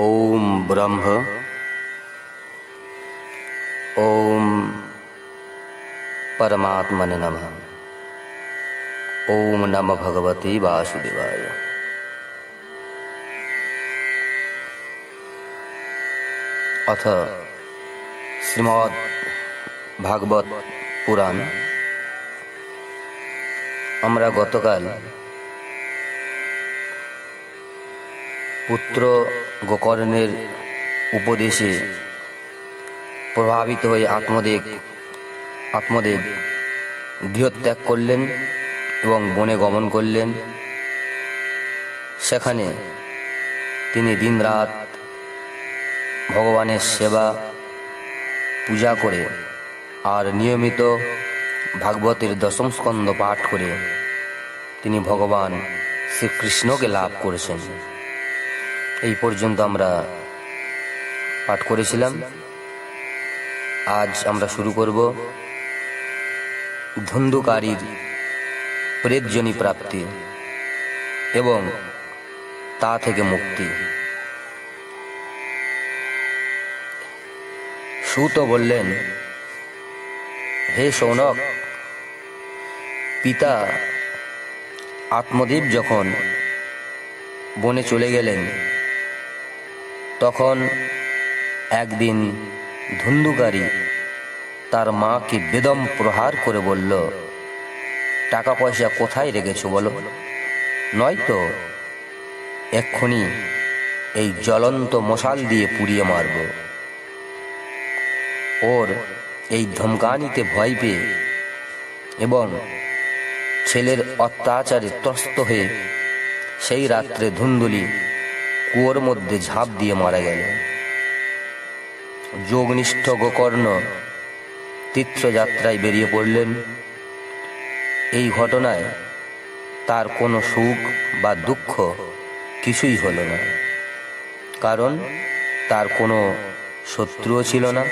ॐ ब्रह्म ॐ परमात्मने नमः ॐ नम भगवते वासुदेवाय अथ শ্রীমৎ ভাগবত পুরাণ আমরা গতকাল পুত্র গোকর্ণের উপদেশে প্রভাবিত হয়ে আত্মদেব আত্মদেব গৃহত্যাগ করলেন এবং বনে গমন করলেন। সেখানে তিনি দিনরাত ভগবানের সেবা, পূজা করে আর নিয়মিত ভাগবতের দশম স্কন্ধ পাঠ করে তিনি ভগবান শ্রীকৃষ্ণকে লাভ করেছেন। এই পর্যন্ত আমরা পাঠ করেছিলাম। আজ আমরা শুরু করব ধুন্ধুকারীর প্রেতজনী প্রাপ্তি এবং তা থেকে মুক্তি। সুত বললেন, হে সৌনক, পিতা আত্মদেব যখন বনে চলে গেলেন তখন একদিন ধুন্ধুকারী তার মাকে বেদম প্রহার করে বলল টাকা পয়সা কোথায় রেখেছো বলো? নয়তো এক্ষুনি এই জ্বলন্ত মশাল দিয়ে পুড়িয়ে মারব। ওর এই ধমকানিতে ভয় পেয়ে এবং ছেলের অত্যাচারে ত্রস্ত হয়ে সেই রাত্রে ধুন্দুলি কুয়োর মধ্যে ঝাঁপ দিয়ে মারা গেল। যোগনিষ্ঠ গোকর্ণ তীর্থযাত্রায় বেরিয়ে পড়লেন। এই ঘটনায় তার কোনো সুখ বা দুঃখ কিছুই হলো না, কারণ তার কোনো শত্রুও ছিল না,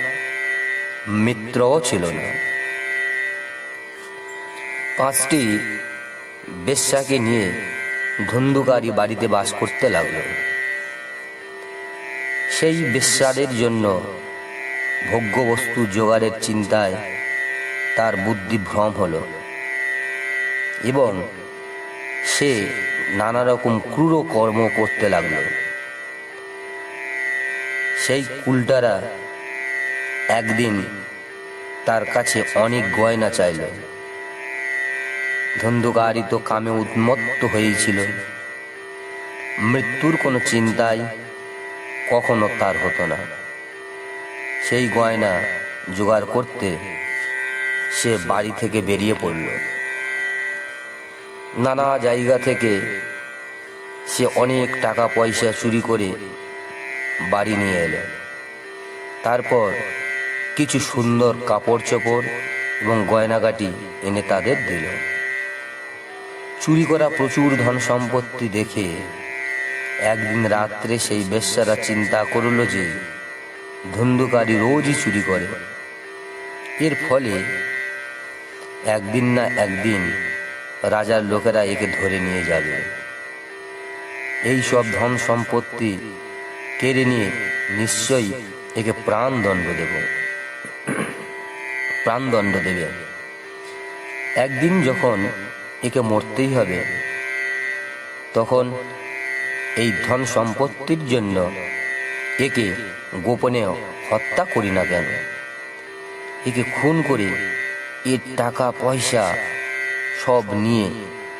মিত্রও ছিল না। পাঁচটি বেশ্যাকে নিয়ে ধুন্ধুকারী বাড়িতে বাস করতে লাগল। সেই বেশ্যাদের জন্য ভোগ্যবস্তু জোগাড়ের চিন্তায় তার বুদ্ধি ভ্রম হল। এবং সে নানা রকম ক্রূর কর্ম করতে লাগল। সেই কুলটারা একদিন তার কাছে অনেক গয়না চাইল। ধন্ধুকারী তো কামে উন্মত্ত হয়েছিল। মৃত্যুর কোনো চিন্তাই কখনো তার হতো না। সেই গয়না জোগাড় করতে সে বাড়ি থেকে বেরিয়ে পড়ল। নানা জায়গা থেকে সে অনেক টাকা পয়সা চুরি করে বাড়ি নিয়ে এলো। তারপর কিছু সুন্দর কাপড় চোপড় এবং গয়নাগাটি এনে তাদের দিল। চুরি করা প্রচুর ধন সম্পত্তি দেখে একদিন রাত্রে সেই বেশ্যারা চিন্তা করল যে, ধুন্ধুকারী রোজই চুরি করে। এর ফলে একদিন না একদিন রাজার লোকেরা একে ধরে নিয়ে যাবে। এই সব ধন সম্পত্তি কেড়ে নিয়ে নিশ্চয়ই একে প্রাণদণ্ড দেব। প্রাণদণ্ড দেবে। একদিন যখন একে মরতেই হবে, তখন এই ধন সম্পত্তির জন্য একে গোপনে হত্যা করি না কেন? একে খুন করে এর টাকা, পয়সা সব নিয়ে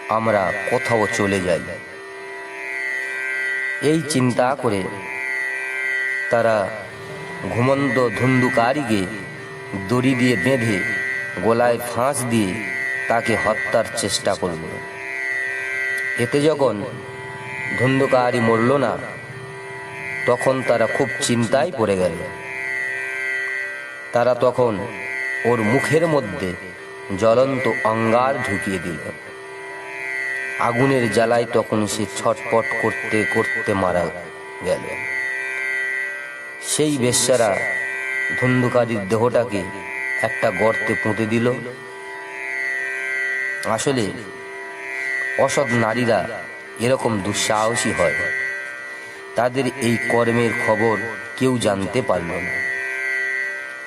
আমরা কোথাও চলে যাই। এই চিন্তা করে তারা ঘুমন্ত ধুন্ধুকারীকে দড়ি দিয়ে বেঁধে গলায় ফাঁস দিয়ে তাকে হত্যার চেষ্টা করল। এতে যখন ধুন্ধুকারী মরল না। তখন তারা খুব চিন্তায় পড়ে গেল। তারা তখন ওর মুখের মধ্যে জ্বলন্ত অঙ্গার ঢুকিয়ে দিল। আগুনের জ্বালায় তখন সে ছটপট করতে করতে মারা গেল। সেই বেশ্যারা ধুন্ধুকারীর দেহটাকে একটা গর্তে পুঁতে দিল। আসলে অসৎ নারীরা এরকম দুঃসাহসী হয়। তাদের এই কর্মের খবর কেউ জানতে পারল না।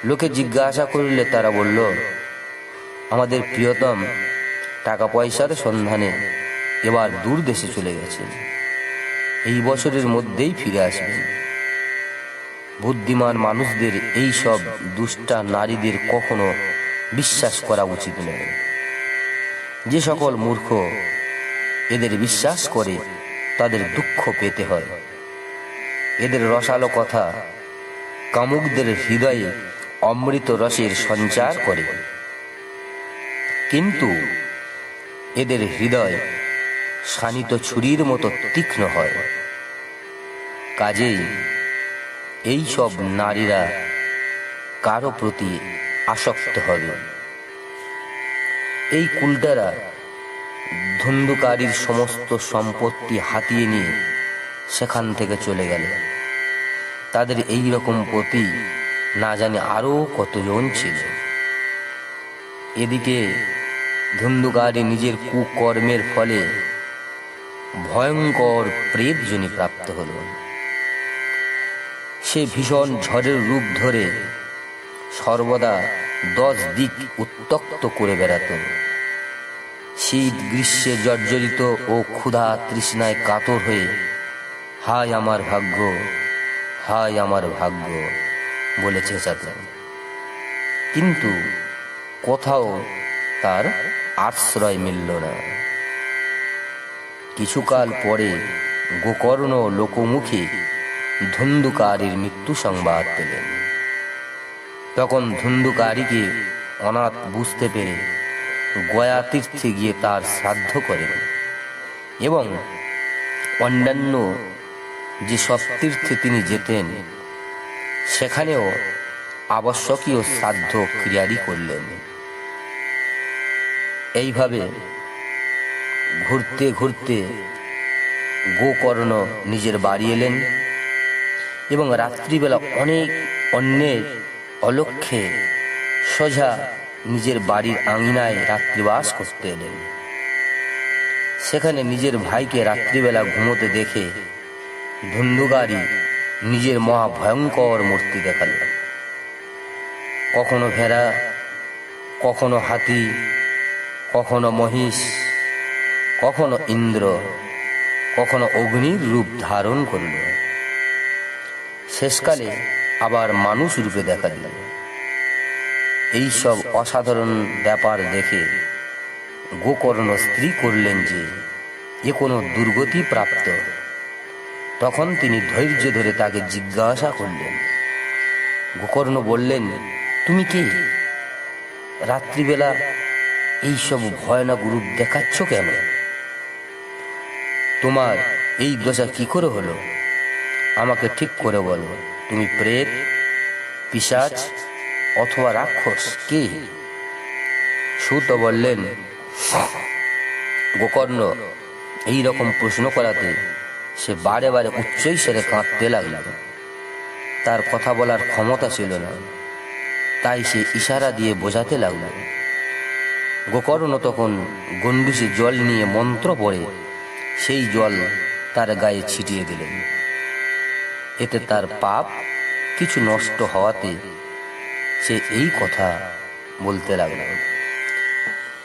লোকে জিজ্ঞাসা করলে তারা বলল, আমাদের প্রিয়তম টাকা পয়সার সন্ধানে এবার দূর দেশে চলে গেছেন। এই বছরের মধ্যেই ফিরে আসবেন। বুদ্ধিমান মানুষদের এই সব দুষ্টা নারীদের কখনো বিশ্বাস করা উচিত নয়। যে সকল মূর্খ এদের বিশ্বাস করে তাদের দুঃখ পেতে হয়। এদের রসালো কথা কামুকদের হৃদয়ে অমৃত রসের সঞ্চার করে। কিন্তু এদের হৃদয় শানিত ছুরির মতো তীক্ষ্ণ হয়। কাজেই এই সব নারীরা কারও প্রতি আসক্ত হবে। এই কুলটারা ধুন্ধুকারীর সমস্ত সম্পত্তি হাতিয়ে নিয়ে সেখান থেকে চলে গেল। তাদের এই রকম পতি না জানি আরও কতজন ছিল। এদিকে ধুন্ধুকারী নিজের কুকর্মের ফলে ভয়ঙ্কর প্রেতজনী প্রাপ্ত হল। সে ভীষণ ঝড়ের রূপ ধরে সর্বদা দশ দিক উত্তক্ত করে বেড়াত। শীত গ্রীষ্মে জর্জরিত ও ক্ষুধা তৃষ্ণায় কাতর হয়ে, হায় আমার ভাগ্য, হায় আমার ভাগ্য বলে চেঁচাতেন কিন্তু কোথাও তার আশ্রয় মিলল না। কিছুকাল পরে গোকর্ণ লোকমুখে ধুন্ধুকারীর মৃত্যু সংবাদ পেলেন। তখন ধুন্ধুকারীকে অনাথ বুঝতে পেরে গয়া তীর্থে গিয়ে তার শ্রাদ্ধ করেন এবং অন্যান্য যে সব তীর্থে তিনি যেতেন, সেখানেও আবশ্যকীয় শ্রাদ্ধ ক্রিয়ারি করলেন। এইভাবে ঘুরতে ঘুরতে গোকর্ণ নিজের বাড়ি এলেন এবং রাত্রিবেলা অনেক অন্যের অলক্ষ্যে সোজা নিজের বাড়ির আঙিনায় রাত্রিবাস করতে এলেন। সেখানে নিজের ভাইকে রাত্রিবেলা ঘুমোতে দেখে ধুন্ধুগারি নিজের মহা ভয়ঙ্কর মূর্তি দেখাল কখনো ভেড়া, কখনো হাতি, কখনো মহিষ, কখনো ইন্দ্র, কখনো অগ্নির রূপ ধারণ করল। শেষকালে আবার মানুষ রূপে দেখা দিল। এই সব অসাধারণ ব্যাপার দেখে গোকর্ণ স্ত্রী করলেন যে, এ কোনো দুর্গতি প্রাপ্ত? তখন তিনি ধৈর্য ধরে তাকে জিজ্ঞাসা করলেন। গোকর্ণ বললেন, তুমি কে? রাত্রিবেলা এই সব ভয়ানক রূপ দেখাচ্ছ কেন? তোমার এই দশা কি করে হলো? আমাকে ঠিক করে বলো, তুমি প্রেত পিসাচ অথবা রাক্ষস কে? সুত বললেন, গোকর্ণ এই রকম প্রশ্ন করাতে সে বারে বারে উচ্চই সেরে কাঁদতে লাগল। তার কথা বলার ক্ষমতা ছিল না। তাই সে ইশারা দিয়ে বোঝাতে লাগল। গোকর্ণ তখন গন্ডুসে জল নিয়ে মন্ত্র পড়ে, সেই জল তার গায়ে ছিটিয়ে দিলেন। এতে তার পাপ কিছু নষ্ট হওয়াতে সে এই কথা বলতে লাগল।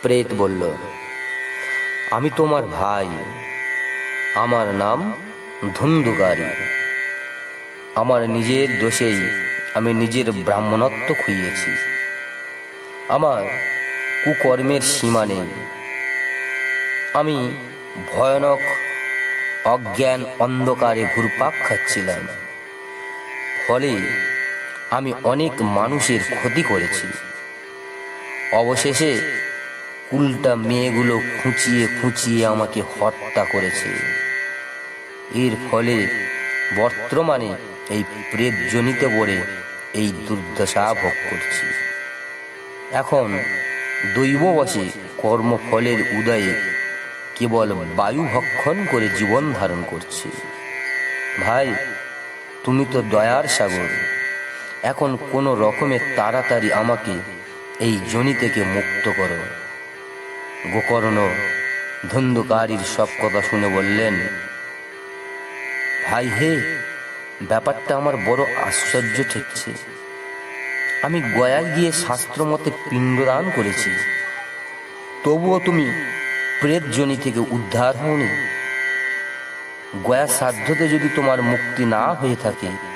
প্রেত বলল, আমি তোমার ভাই। আমার নাম ধুন্ধুকারী আমার নিজের দোষেই আমি নিজের ব্রাহ্মণত্ব খুইয়েছি। আমার কুকর্মের সীমা নেই। আমি ভয়ানক অজ্ঞান অন্ধকারে ঘুরপাক খাচ্ছিলাম। ফলে আমি অনেক মানুষের ক্ষতি করেছি। অবশেষে উল্টা মেয়েগুলো খুঁচিয়ে খুঁচিয়ে আমাকে হত্যা করেছে। এর ফলে বর্তমানে এই প্রেতজনিত পড়ে এই দুর্দশা ভোগ করছি। এখন দৈববশে কর্মফলের উদয়ে কেবল বায়ু ভক্ষণ করে জীবন ধারণ করছি। ভাই, তুমি তো দয়ার সাগর। এখন কোনো রকমের তাড়াতাড়ি আমাকে এই জনি থেকে মুক্ত করো। গোকর্ণ ধন্ধুকারীর সব কথা শুনে বললেন হাই হে, ব্যাপারটা আমার বড় আশ্চর্য ঠেকছে আমি গয়ায় গিয়ে শাস্ত্র মতে পিণ্ডদান করেছি। তবুও তুমি প্রেতজনি থেকে উদ্ধার হওনি। গয়া সাধ্যতে যদি তোমার মুক্তি না হয়ে থাকে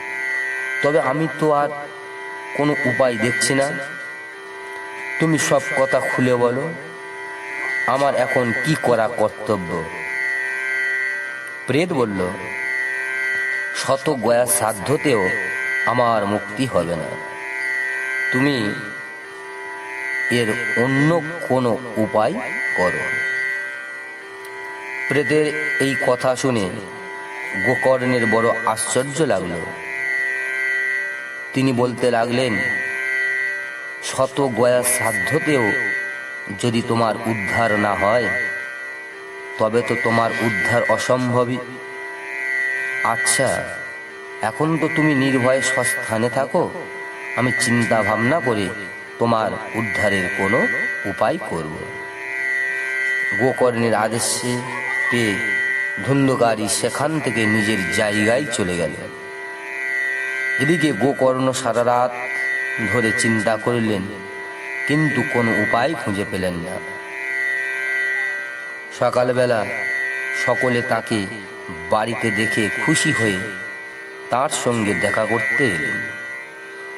তবে আমি তো আর কোনো উপায় দেখছি না। তুমি সব কথা খুলে বলো, আমার এখন কি করা কর্তব্য? প্রেত বলল, শত গয়া সাধ্যতেও আমার মুক্তি হবে না। তুমি এর অন্য কোনো উপায় করো। প্রেতের এই কথা শুনে গোকর্ণের বড় আশ্চর্য লাগল। তিনি বলতে লাগলেন, শত গয়া সাধ্যতেও যদি তোমার উদ্ধার না হয়, তবে তো তোমার উদ্ধার অসম্ভবই। আচ্ছা এখন তো তুমি নির্ভয়ে স্বস্থানে থাকো। আমি চিন্তা ভাবনা করে তোমার উদ্ধারের কোনো উপায় করব। গোকর্ণের আদেশে পেয়ে ধুন্ধকারী সেখান থেকে নিজের জায়গায় চলে গেল। এদিকে গোকর্ণ সারা রাত ধরে চিন্তা করলেন, কিন্তু কোনো উপায় খুঁজে পেলেন না। সকালবেলা সকলে তাকে বাড়িতে দেখে খুশি হয়ে তার সঙ্গে দেখা করতে এলেন।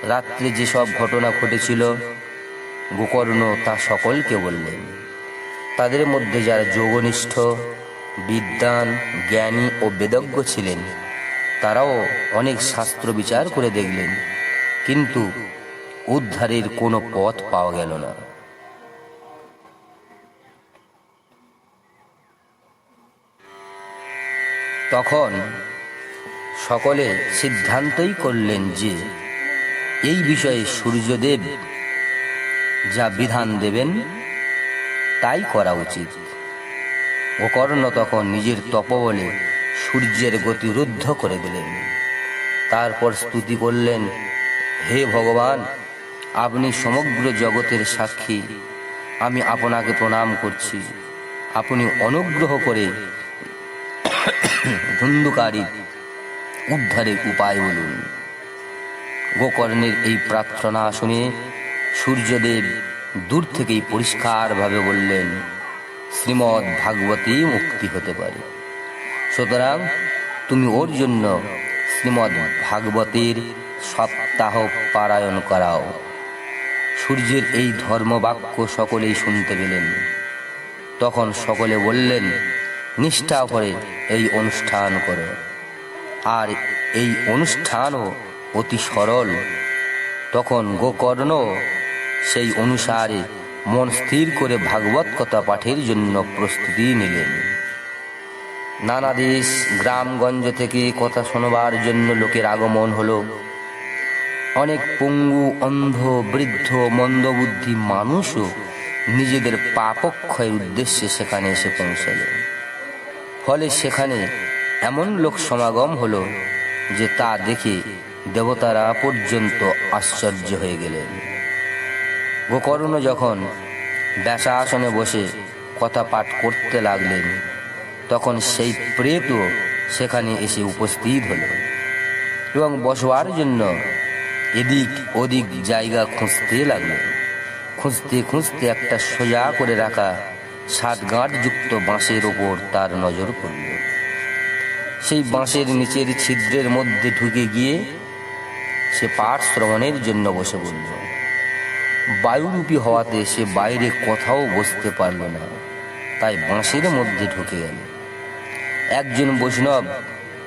রাত্রে যেসব ঘটনা ঘটেছিল, গোকর্ণ তা সকলকে বললেন। তাদের মধ্যে যারা যোগনিষ্ঠ বিদ্যান জ্ঞানী ও বেদজ্ঞ ছিলেন তারাও অনেক শাস্ত্র বিচার করে দেখলেন, কিন্তু উদ্ধারের কোনো পথ পাওয়া গেল না। তখন সকলে সিদ্ধান্তই করলেন যে এই বিষয়ে সূর্যদেব যা বিধান দেবেন, তাই করা উচিত। গোকর্ণ তখন নিজের তপবলে সূর্যের গতি রুদ্ধ করে দিলেন। তারপর স্তুতি করলেন, হে ভগবান, আপনি সমগ্র জগতের সাক্ষী। আমি আপনাকে প্রণাম করছি। আপনি অনুগ্রহ করে ধুন্ধুকারী উদ্ধারের উপায় বলুন। গোকর্ণের এই প্রার্থনা শুনে সূর্যদেব দূর থেকেই পরিষ্কারভাবে বললেন শ্রীমৎ ভাগবতী মুক্তি হতে পারে। সুতরাং তুমি ওর জন্য শ্রীমদ ভাগবতের সপ্তাহ পারায়ণ করাও। সূর্যের এই ধর্মবাক্য সকলেই শুনতে পেলেন। তখন সকলে বললেন, নিষ্ঠা করে এই অনুষ্ঠান করো। আর এই অনুষ্ঠানও অতি সরল। তখন গোকর্ণ সেই অনুসারে মন স্থির করে ভাগবত কথা পাঠের জন্য প্রস্তুতি নিলেন। নানা দেশ, গ্রামগঞ্জ থেকে কথা শোনবার জন্য লোকের আগমন হলো। অনেক পঙ্গু, অন্ধ, বৃদ্ধ, মন্দবুদ্ধি মানুষও নিজেদের পাপক্ষয়ের উদ্দেশ্যে সেখানে এসে পৌঁছাল। ফলে সেখানে এমন লোক সমাগম হলো যে তা দেখে দেবতারা পর্যন্ত আশ্চর্য হয়ে গেলেন। গোকর্ণ যখন ব্যাসাসনে বসে কথা পাঠ করতে লাগলেন তখন সেই প্রেতও সেখানে এসে উপস্থিত হলো এবং বসবার জন্য এদিক ওদিক জায়গা খুঁজতে লাগল। খুঁজতে খুঁজতে একটা সোজা করে রাখা সাত গাঁটযুক্ত বাঁশের ওপর তার নজর পড়ল। সেই বাঁশের নিচের ছিদ্রের মধ্যে ঢুকে গিয়ে সে পাঠ শ্রবণের জন্য বসে পড়ল। বায়ুরূপী হওয়াতে সে বাইরে কোথাও বসতে পারল না, তাই বাঁশের মধ্যে ঢুকে গেল। একজন বৈষ্ণব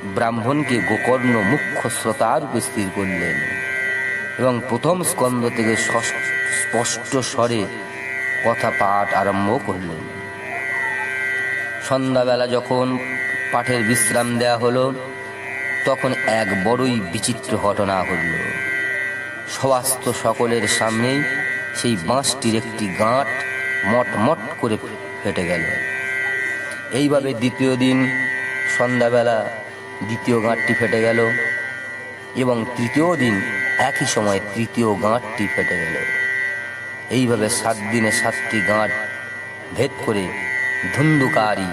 ব্রাহ্মণকে গোকর্ণ মুখ্য শ্রোতারূপে স্থির করলেন এবং প্রথম স্কন্ধ থেকে স্পষ্ট স্বরে কথা পাঠ আরম্ভ করলেন। সন্ধ্যাবেলা যখন পাঠের বিশ্রাম দেয়া হলো, তখন এক বড়ই বিচিত্র ঘটনা ঘটল। সবাস্ত সকলের সামনেই সেই বাঁশটির একটি গাঁট মট মট করে ফেটে গেল। এইভাবে দ্বিতীয় দিন সন্ধ্যাবেলা দ্বিতীয় গাঁটটি ফেটে গেল এবং তৃতীয় দিন একই সময় তৃতীয় গাঁটটি ফেটে গেল। এইভাবে সাত দিনে সাতটি গাঁট ভেদ করে ধুন্দুকারী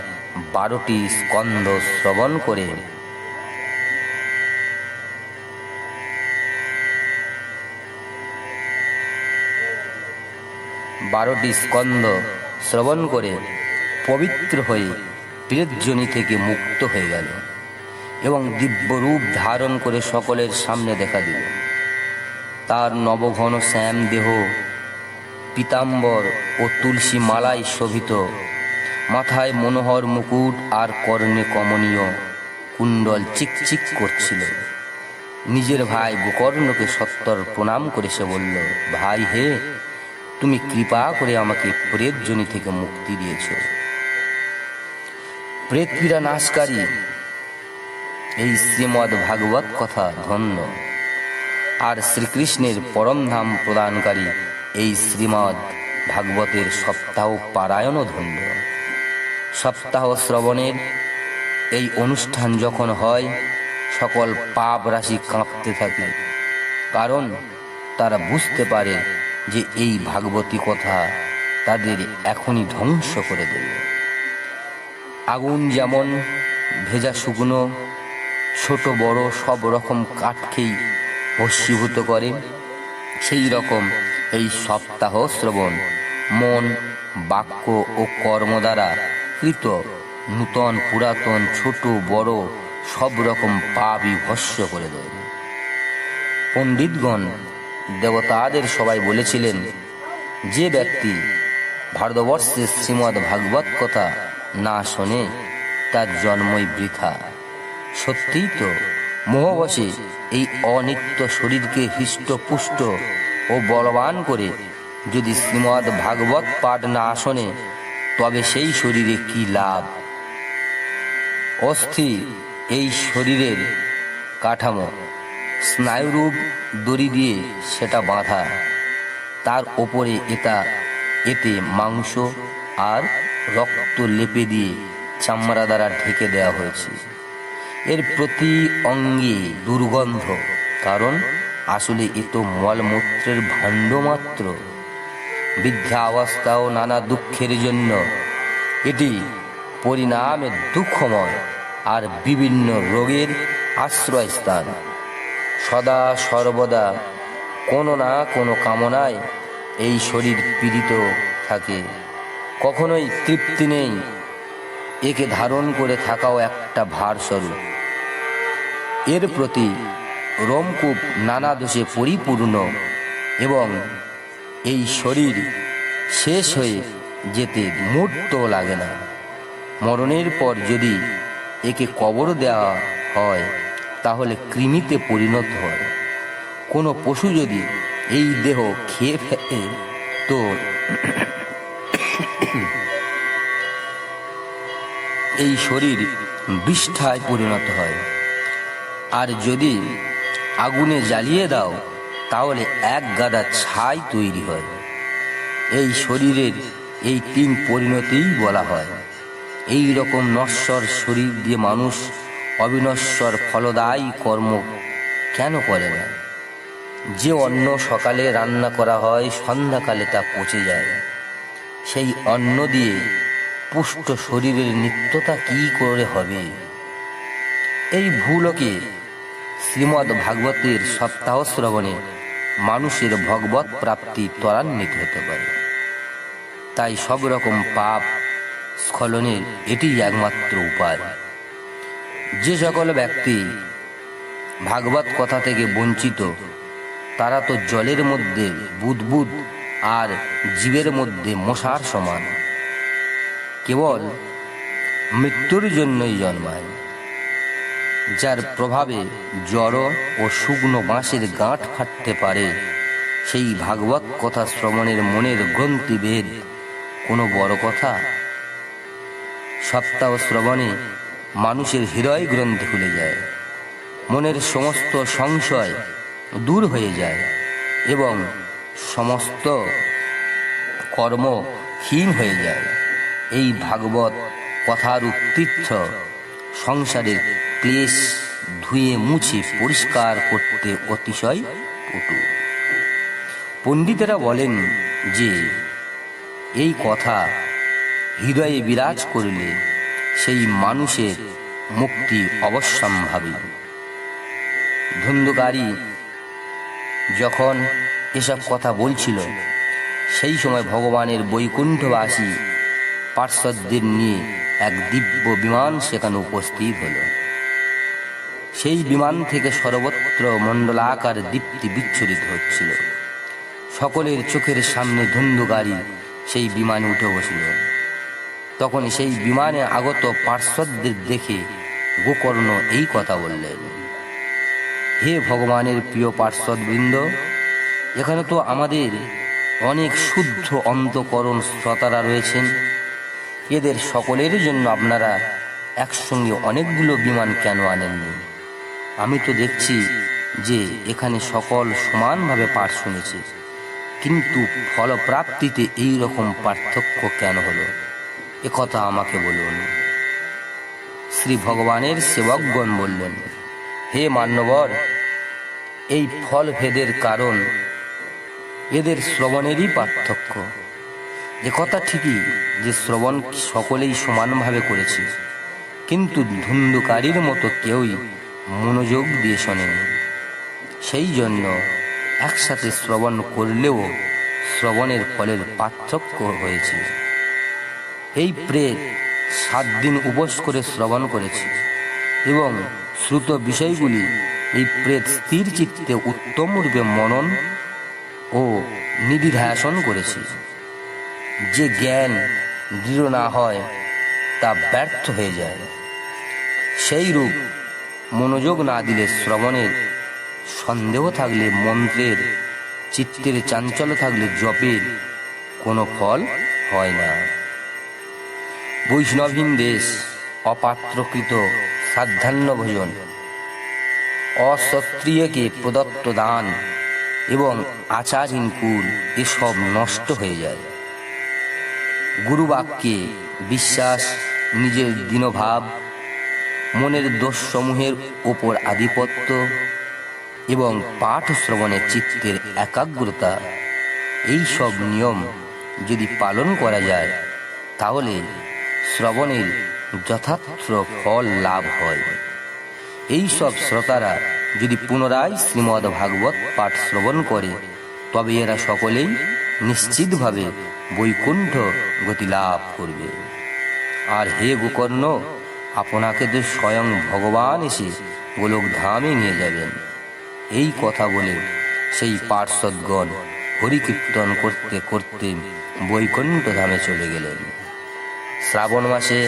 বারোটি স্কন্ধ শ্রবণ করে বারোটি স্কন্ধ শ্রবণ করে পবিত্র হয়ে প্রেতজনি থেকে মুক্ত হয়ে গেল এবং দিব্য রূপ ধারণ করে সকলের সামনে দেখা দিল। তার নবঘন শ্যাম দেহ, পীতাম্বর ও তুলসী মালায় শোভিত, মাথায় মনোহর মুকুট আর কর্ণে কমনীয় কুণ্ডল চিকচিক করছিল। নিজের ভাই গোকর্ণকে সত্তর প্রণাম করে সে বলল, ভাই হে, তুমি কৃপা করে আমাকে প্রেতজনি থেকে মুক্তি দিয়েছ। প্রেতপীড়া নাশকারী। এই শ্রীমদ ভাগবত কথা ধন্য। আর শ্রীকৃষ্ণের পরমধাম প্রদানকারী এই শ্রীমদ ভাগবতের সপ্তাহ পারায়ণ ধন্য। সপ্তাহ শ্রবণের এই অনুষ্ঠান যখন হয়, সকল পাপ রাশি কাঁপতে থাকে। কারণ তারা বুঝতে পারে যে এই ভাগবতী কথা তাদের এখনই ধ্বংস করে দেবে। আগুন যেমন ভেজা শুকনো, ছোট বড় সব রকম কাঠকেই ভস্মীভূত করে, সেই রকম এই সপ্তাহ শ্রবণ মন, বাক্য ও কর্ম দ্বারা কৃত নূতন, পুরাতন, ছোট, বড় সব রকম পাপই ভস্য করে দেয়। পণ্ডিতগণ, দেবতাদের সবাই বলেছিলেন, যে ব্যক্তি ভারতবর্ষের শ্রীমদ ভাগবত কথা না শোনে, তার জন্মই বৃথা। সত্যিই তো মোহবশে এই অনিত্য শরীরকে হৃষ্টপুষ্ট ও বলবান করে যদি শ্রীমদ ভাগবত পাঠ না শোনে, তবে সেই শরীরে কি লাভ? অস্থি, এই শরীরের কাঠামো, স্নায়ুরূপ দড়ি দিয়ে সেটা বাঁধা। তার ওপরে এটা, এতে মাংস আর রক্ত লেপে দিয়ে চামড়া দ্বারা ঢেকে দেওয়া হয়েছে। এর প্রতি অঙ্গে দুর্গন্ধ, কারণ আসলে এ তো মলমূত্রের ভাণ্ড মাত্র। বৃদ্ধা অবস্থা ও নানা দুঃখের জন্য। এটি পরিণামে দুঃখময় আর বিভিন্ন রোগের আশ্রয়স্থান। সদা সর্বদা কোনো না কোনো কামনায় এই শরীর পীড়িত থাকে। কখনোই তৃপ্তি নেই। একে ধারণ করে থাকাও একটা ভারস্বরূপ। এর প্রতি রোমকূপ নানা দোষে পরিপূর্ণ এবং এই শরীর শেষ হয়ে যেতে মুহূর্ত লাগে না। মরণের পর যদি একে কবর দেওয়া হয়, তাহলে কৃমিতে পরিণত হয়। কোনো পশু যদি এই দেহ খেয়ে ফেলে, তো এই শরীর বিষ্ঠায় পরিণত হয়। আর যদি আগুনে জ্বালিয়ে দাও, তাহলে এক গাদা ছাই তৈরি হয়। এই শরীরের এই তিন পরিণতিই বলা হয়। এই রকম নশ্বর শরীর দিয়ে মানুষ অবিনশ্বর ফলদায়ী কর্ম কেন করে না? যে অন্ন সকালে রান্না করা হয়, সন্ধ্যাকালে তা পচে যায়। সেই অন্ন দিয়ে পুষ্ট শরীরের নিত্যতা কি করে হবে? এই ভুলকে শ্রীমদ ভাগবতের সপ্তাহ শ্রবণে মানুষের ভগবত প্রাপ্তি ত্বরান্বিত হতে পারে। তাই সব রকম পাপ স্খলনের এটি একমাত্র উপায়। যে সকল ব্যক্তি ভাগবত কথা থেকে বঞ্চিত, তারা তো জলের মধ্যে বুদবুদ আর জীবের মধ্যে মশার সমান। কেবল মৃত্যুর জন্যই জন্মায়, যার প্রভাবে জড় ও শুকনো বাঁশের গাঁট ফাটতে পারে। সেই ভাগবত কথা শ্রবণের মনের গ্রন্থিভেদ কোনো বড় কথা? সপ্তাহ শ্রবণে মানুষের হৃদয় গ্রন্থি খুলে যায়, মনের সমস্ত সংশয় দূর হয়ে যায় এবং সমস্ত কর্ম ক্ষীণ হয়ে যায়। এই ভাগবত কথার উত্তীর্থ সংসারের ক্লেশ ধুয়ে মুছে পরিষ্কার করতে অতিশয় পটু পণ্ডিতেরা বলেন যে, এই কথা হৃদয়ে বিরাজ করলে সেই মানুষের মুক্তি অবশ্যম্ভাবী। ধুন্ধুকারী যখন এসব কথা বলছিল। সেই সময় ভগবানের বৈকুণ্ঠবাসী পার্শ্বদের নিয়ে এক দিব্য বিমান সেখানে উপস্থিত হল। সেই বিমান থেকে সর্বত্র মণ্ডলাকার দীপ্তি বিচ্ছুরিত হচ্ছিল। সকলের চোখের সামনে ধুন্ধুকারী সেই বিমানে উঠে বসল। তখন সেই বিমানে আগত পার্শ্বদের দেখে গোকর্ণ এই কথা বললেন, হে ভগবানের প্রিয় পার্শ্বদবৃন্দ এখানে তো আমাদের অনেক শুদ্ধ অন্তকরণ শ্রোতারা রয়েছেন। এদের সকলের জন্য আপনারা একসঙ্গে অনেকগুলো বিমান কেন আনেননি? আমি তো দেখছি যে এখানে সকল সমানভাবে পাঠ শুনেছে, কিন্তু ফলপ্রাপ্তিতে এই রকম পার্থক্য কেন হলো? কথা আমাকে বলুন। শ্রী ভগবানের সেবকগণ বললেন, হে মান্যবর, এই ফল ভেদের কারণ এদের শ্রবণেরই পার্থক্য। এ কথা ঠিকই যে শ্রবণ সকলেই সমানভাবে করেছে। কিন্তু ধুন্ধুকারীর মতো কেউই মনোযোগ দিয়ে শোনেনি। সেই জন্য একসাথে শ্রবণ করলেও শ্রবণের ফলের পার্থক্য হয়েছে। এই প্রেত সাত দিন উপোস করে শ্রবণ করেছে এবং শ্রুত বিষয়গুলি এই প্রেত স্থির চিত্তে উত্তম রূপে মনন ও নিধিধ্যাসন করেছি। যে জ্ঞান দৃঢ় না হয়, তা ব্যর্থ হয়ে যায়। সেই রূপ মনোযোগ না দিলে শ্রবণের সন্দেহ থাকলে মন্ত্রের, চিত্তের চাঞ্চল্য থাকলে জপের কোনো ফল হয় না। বৈষ্ণবহীন দেশ, অপাত্রকৃত সাধ্যান্য ভোজন, অসত্রিয়কে প্রদত্ত দান এবং আচারহীন কুল এসব নষ্ট হয়ে যায়। গুরুবাক্যে বিশ্বাস, নিজের দীনভাব মনের দোষসমূহের ওপর আধিপত্য এবং পাঠ শ্রবণের চিত্তের একাগ্রতা এই সব নিয়ম যদি পালন করা যায়, তাহলে শ্রবণের যথার্থ ফল লাভ হয়। এই সব শ্রোতারা যদি পুনরায় শ্রীমদ্ ভাগবত পাঠ শ্রবণ করে, তবে এরা সকলেই নিশ্চিতভাবে বৈকুণ্ঠ গতি লাভ করবে। আর হে গোকর্ণ, আপনাকে তো স্বয়ং ভগবান এসে গোলক ধামে নিয়ে যাবেন, এই কথা বলে সেই পার্শ্বদগণ হরিকীর্তন করতে করতে বৈকুণ্ঠ ধামে চলে গেলেন। শ্রাবণ মাসে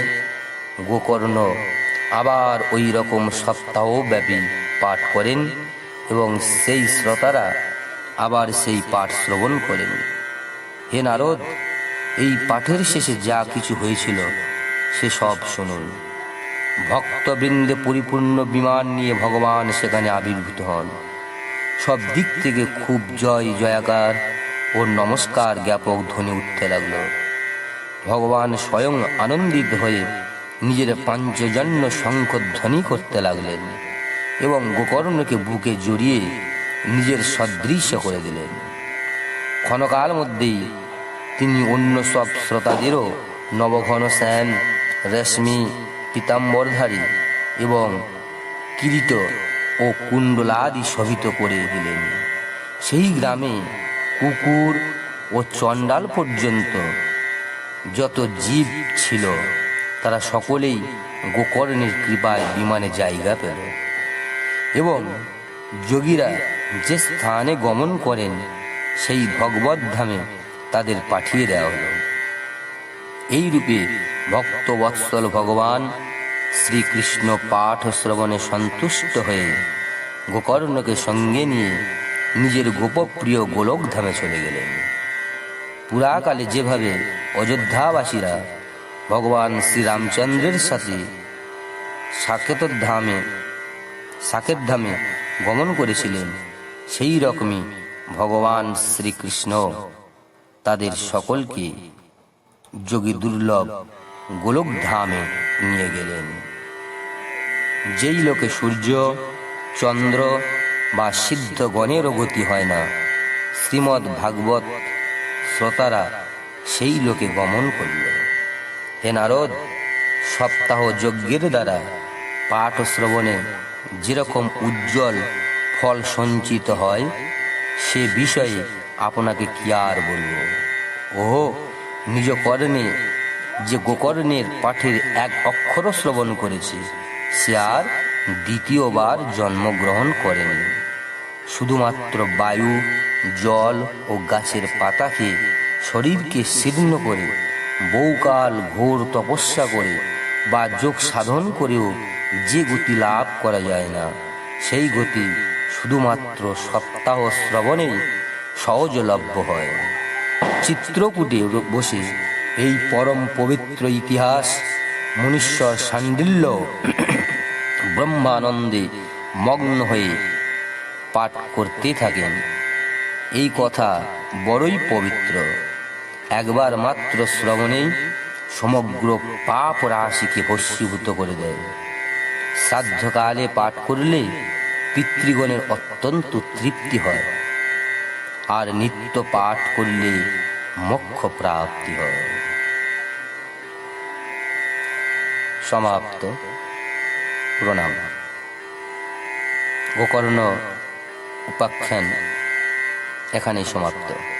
গোকর্ণ আবার ওই রকম সপ্তাহব্যাপী পাঠ করেন এবং সেই শ্রোতারা আবার সেই পাঠ শ্রবণ করেন। হে নারদ, এই পাঠের শেষে যা কিছু হয়েছিল, সে সব শুনুন। ভক্তবৃন্দে পরিপূর্ণ বিমান নিয়ে ভগবান সেখানে আবির্ভূত হন। সব দিক থেকে খুব জয়, জয়াকার ও নমস্কার জ্ঞাপক ধ্বনি উঠতে লাগল। ভগবান স্বয়ং আনন্দিত হয়ে নিজের পাঞ্চজন্য শঙ্খধ্বনি করতে লাগলেন। এবং গোকর্ণকে বুকে জড়িয়ে নিজের সদৃশ্য করে দিলেন। ক্ষণকাল মধ্যেই তিনি অন্য সব শ্রোতাদেরও নবঘন শ্যাম রেশমি, পীতাম্বরধারী এবং কিরিট ও কুণ্ডলাদি শোভিত করে দিলেন। সেই গ্রামে কুকুর ও চণ্ডাল পর্যন্ত যত জীব ছিল, তারা সকলেই গোকর্ণের কৃপায় বিমানে জায়গা পেল। এবং যোগীরা যে স্থানে গমন করেন, সেই ভগবত ধামে তাদের পাঠিয়ে দেওয়া হল। এই রূপে ভক্তবৎসল ভগবান শ্রীকৃষ্ণ পাঠ শ্রবণে সন্তুষ্ট হয়ে গোকর্ণকে সঙ্গে নিয়ে নিজের গোপপ্রিয় গোলক ধামে চলে গেলেন। পুরাকালে যেভাবে অযোধ্যাবাসীরা ভগবান শ্রীরামচন্দ্রের সাথে সাকেত ধামে সাকেত ধামে গমন করেছিলেন সেই রকমই ভগবান শ্রীকৃষ্ণ। তাদের সকলকে যোগী দুর্লভ গোলক ধামে নিয়ে গেলেন। যেই লোকে সূর্য, চন্দ্র বা সিদ্ধ গণেরও গতি হয় না শ্রীমৎ ভাগবত শ্রোতারা সেই লোকে গমন করল। হে নারদ, সপ্তাহ যজ্ঞের দ্বারা পাঠ শ্রবণে যেরকম উজ্জ্বল ফল সঞ্চিত হয়, সে বিষয়ে আপনাকে কি আর বলব? ও নিজ কর্ণে যে গোকর্ণের পাঠের এক অক্ষর শ্রবণ করেছে, সে আর দ্বিতীয়বার জন্মগ্রহণ করেনি। শুধুমাত্র বায়ু, জল ও গাছের পাতাকে শরীরকে শীর্ণ করে বহুকাল ঘোর তপস্যা করে বা যোগ সাধন করেও যে গতি লাভ করা যায় না, সেই গতি শুধুমাত্র সপ্তাহ শ্রবণেই সহজলভ্য হয়। চিত্রকূটে বসে এই পরম পবিত্র ইতিহাস মনীশ্বর সান্ডিল্য, ব্রহ্মানন্দে মগ্ন হয়ে পাঠ করতে থাকেন। এই কথা বড়ই পবিত্র। একবার মাত্র শ্রবণেই সমগ্র পাপ রাশিকে ভস্মীভূত করে দেয়। শ্রাদ্ধকালে পাঠ করলে পিতৃগণের অত্যন্ত তৃপ্তি হয়। আর নিত্য পাঠ করলে মোক্ষ প্রাপ্তি হয়। সমাপ্ত। প্রণাম। গোকর্ণ উপাখ্যান এখানেই সমাপ্ত।